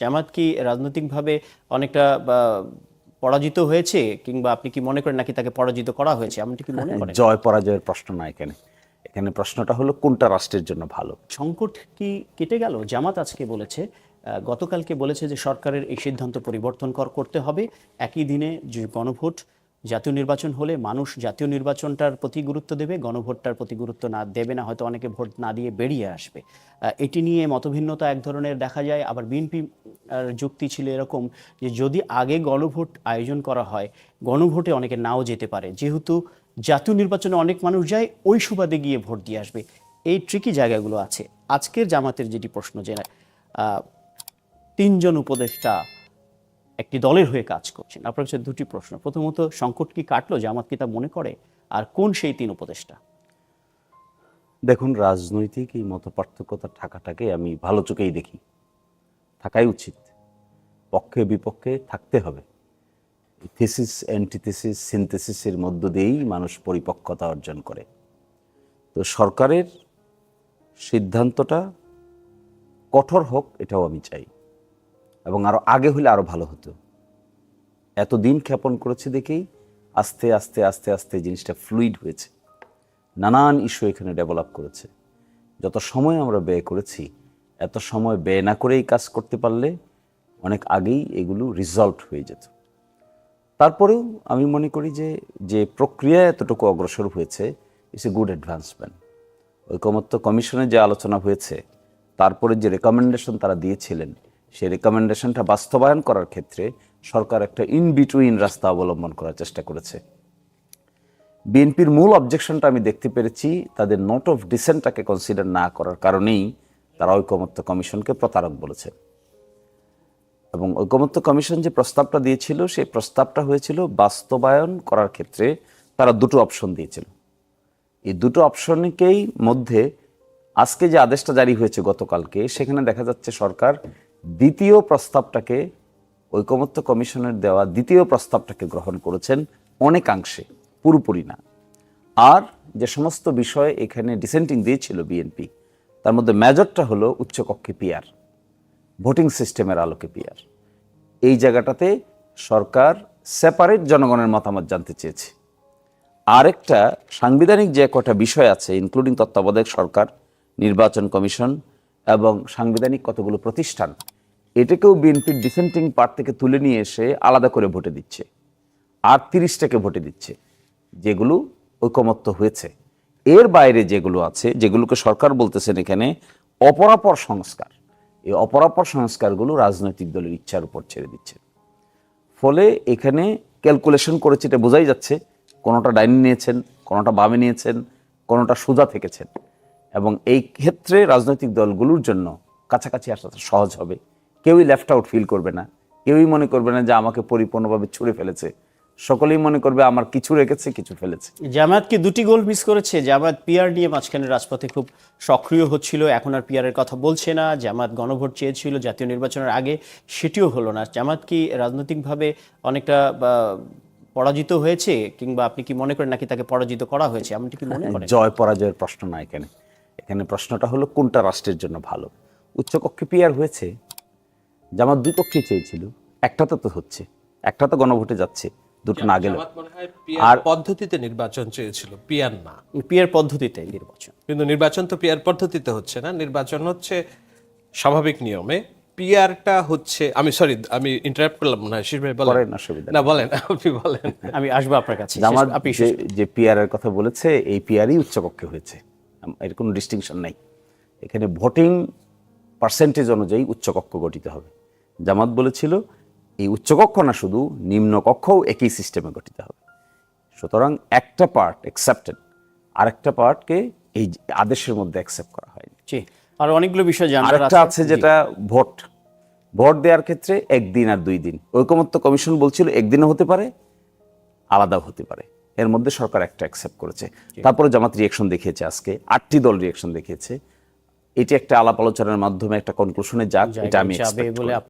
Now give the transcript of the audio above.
জামাত কি রাজনৈতিকভাবে অনেকটা পরাজিত হয়েছে? কিংবা আপনি কি মনে করেন নাকি তাকে পরাজিত করা হয়েছে? আপনি কি মনে করেন? জয় পরাজয়ের প্রশ্ন না এখানে। এখানে প্রশ্নটা হলো কোনটা রাষ্ট্রের জন্য ভালো? সংকট কি কেটে গেল? জামাত আজকে বলেছে গতকালকে বলেছে যে সরকারের এই সিদ্ধান্ত পরিবর্তন কর- করতে হবে। একই দিনে যে গণভোট জাতীয় নির্বাচন হলে মানুষ জাতীয় নির্বাচনটার প্রতি গুরুত্ব দেবে, গণভোটটার প্রতি গুরুত্ব না দেবে না, হয়তো অনেকে ভোট না দিয়ে বেরিয়ে আসবে। এটি নিয়ে মতভিন্নতা এক ধরনের দেখা যায়। আবার বিএনপি যুক্তি ছিল এরকম যে যদি আগে গণভোট আয়োজন করা হয়, গণভোটে অনেকে নাও যেতে পারে। যেহেতু জাতীয় নির্বাচনে অনেক মানুষ যায়, ওই সুবাদে গিয়ে ভোট দিয়ে আসবে। এই ট্রিকি জায়গাগুলো আছে। আজকের জামাতের যেটি প্রশ্ন যে তিনজন উপদেষ্টা একটি দলের হয়ে কাজ করছেন। আপনার কাছে দুটি প্রশ্ন। প্রথমত, সংকট কি কাটলো? জামাত কি তা মনে করে? আর কোন সেই তিন উপদেষ্টা? দেখুন, রাজনৈতিক এই মত পার্থক্যতা থাকাটাকে আমি ভালো চোখেই দেখি। থাকাই উচিত। পক্ষে বিপক্ষে থাকতে হবে। থিসিস অ্যান্টিথিসিস সিনথেসিসের মধ্য দিয়েই মানুষ পরিপক্কতা অর্জন করে। তো সরকারের সিদ্ধান্তটা কঠোর হোক, এটাও আমি চাই। এবং আরও আগে হলে আরও ভালো হতো। এত দিন ক্ষেপণ করেছে দেখেই আস্তে আস্তে আস্তে আস্তে জিনিসটা ফ্লুইড হয়েছে। নানান ইস্যু এখানে ডেভেলপ করেছে। যত সময় আমরা ব্যয় করেছি, এত সময় ব্যয় না করেই কাজ করতে পারলে অনেক আগেই এগুলো রিজলভ হয়ে যেত। তারপরেও আমি মনে করি যে যে প্রক্রিয়া এতটুকু অগ্রসর হয়েছে ইটস এ গুড অ্যাডভান্সমেন্ট ঐকমত্য কমিশনে যে আলোচনা হয়েছে, তারপরে যে রেকমেন্ডেশন তারা দিয়েছিলেন সেই রেকমেন্ডেশনটা বাস্তবায়ন করার ক্ষেত্রে সরকার একটা ইন বিটুইন রাস্তা অবলম্বন করার চেষ্টা করেছে। বিএনপির মূল অবজেকশনটা আমি দেখতে পেরেছি, তাদের নোট অফ ডিসেন্টটাকে কনসিডার না করার কারণেই তারা ঐকমত্য কমিশনকে প্রতারক বলেছে। এবং ঐকমত্য কমিশন যে প্রস্তাবটা দিয়েছিল, সেই প্রস্তাবটা হয়েছিল বাস্তবায়ন করার ক্ষেত্রে তারা দুটো অপশন দিয়েছিল। এই দুটো অপশনকেই মধ্যে আজকে যে আদেশটা জারি হয়েছে গতকালকে, সেখানে দেখা যাচ্ছে সরকার দ্বিতীয় প্রস্তাবটাকে ঐকমত্য কমিশনের দেওয়া দ্বিতীয় প্রস্তাবটাকে গ্রহণ করেছেন অনেকাংশে, পুরোপুরি না। আর যে সমস্ত বিষয় এখানে ডিসেন্টিং দিয়েছিল বিএনপি তার মধ্যে মেজরটা হলো উচ্চকক্ষে পিয়ার ভোটিং সিস্টেমের আলোকে পিয়ার এই জায়গাটাতে সরকার সেপারেট জনগণের মতামত জানতে চেয়েছে। আরেকটা সাংবিধানিক যে কটা বিষয় আছে ইনক্লুডিং তত্ত্বাবধায়ক সরকার, নির্বাচন কমিশন এবং সাংবিধানিক কতগুলো প্রতিষ্ঠান এটাকেও বিএনপির ডিসেন্টিং পার্ট থেকে তুলে নিয়ে এসে আলাদা করে ভোটে দিচ্ছে। আর তিরিশটাকে ভোটে দিচ্ছে, যেগুলো ঐকমত্য হয়েছে। এর বাইরে যেগুলো আছে, যেগুলোকে সরকার বলতেছেন এখানে অপরাপর সংস্কার। এই অপরাপর সংস্কারগুলো রাজনৈতিক দলের ইচ্ছার উপর ছেড়ে দিচ্ছে। ফলে এখানে ক্যালকুলেশন করেছে, এটা বোঝাই যাচ্ছে, কোনোটা ডাইনি নিয়েছেন, কোনোটা বামে নিয়েছেন, কোনোটা সোজা থেকেছেন। এবং এই ক্ষেত্রে রাজনৈতিক দলগুলোর জন্য কাছাকাছি আসাটা সহজ হবে। কেউই লেফট আউট ফিল করবে না। কেউই মনে করবে না যে আমাকে পরিপূর্ণভাবে ছুঁড়ে ফেলেছে। সকলেই মনে করবে আমার কিছু রেখেছে কিছু ফেলেছে। জামাত কি দুটি গোল মিস করেছে? জামাত পিয়ার নিয়ে মাঝখানে রাজপথে খুব সক্রিয় হচ্ছিল এখন আর পিয়ারের কথা বলছে না। জামাত গণভোট চেয়েছিল জাতীয় নির্বাচনের আগে সেটিও হলো না। জামাত কি রাজনৈতিকভাবে অনেকটা পরাজিত হয়েছে কিংবা আপনি কি মনে করেন নাকি তাকে পরাজিত করা হয়েছে? এমনটি কি মনে করেন? জয় পরাজয়ের প্রশ্ন না এখানে। এখানে প্রশ্নটা হলো কোনটা রাষ্ট্রের জন্য ভালো? উচ্চকক্ষে পিয়ার হয়েছে? জামাত দুই পক্ষেই চেয়েছিল। একটাতে তো হচ্ছে একটা তো গণভোটে যাচ্ছে দুটো না গেলে হয় পিয়ার পদ্ধতিতে নির্বাচন চেয়েছিল পিয়ার না। পিয়ার পদ্ধতিতে নির্বাচন। কিন্তু নির্বাচন তো পিয়ার পদ্ধতিতে হচ্ছে না নির্বাচন হচ্ছে স্বাভাবিক নিয়মে। পিয়ারটা হচ্ছে আমি সরি আমি ইন্টারাপ্ট করলাম না শিশ ভাই বলেন। করেন অসুবিধা না বলেন আপনি বলেন। আমি আসব আপনার কাছে জামাত আপনি যে যে পিয়ারের কথা বলেছে এই পিয়ারই উচ্চকক্ষে হয়েছে। এর কোনো ডিস্টিংশন নাই। এখানে ভোটিং পার্সেন্টেজ অনুযায়ী উচ্চকক্ষ গঠিত হবে। জামাত বলেছিল এই উচ্চকক্ষ না শুধু নিম্নকক্ষও একই সিস্টেমে গঠিত হবে। সুতরাং একটা পার্ট অ্যাকসেপ্টেড আরেকটা পার্টকে এই আদেশের মধ্যে অ্যাকসেপ্ট করা হয়নি। আর অনেকগুলো বিষয় জানার আরেকটা আছে। যেটা ভোট। ভোট দেওয়ার ক্ষেত্রে একদিন আর দুই দিন। ঐকমত্য কমিশন বলছিল একদিনও হতে পারে আলাদাও হতে পারে। এর মধ্যে সরকার একটা অ্যাকসেপ্ট করেছে। তারপরে জামাত রিয়েকশন দেখিয়েছে আজকে আটটি দল রিয়েকশন দেখিয়েছে। এটি একটা আলাপ আলোচনার মাধ্যমে একটা কনক্লুশনে যাক এটা আমি বলে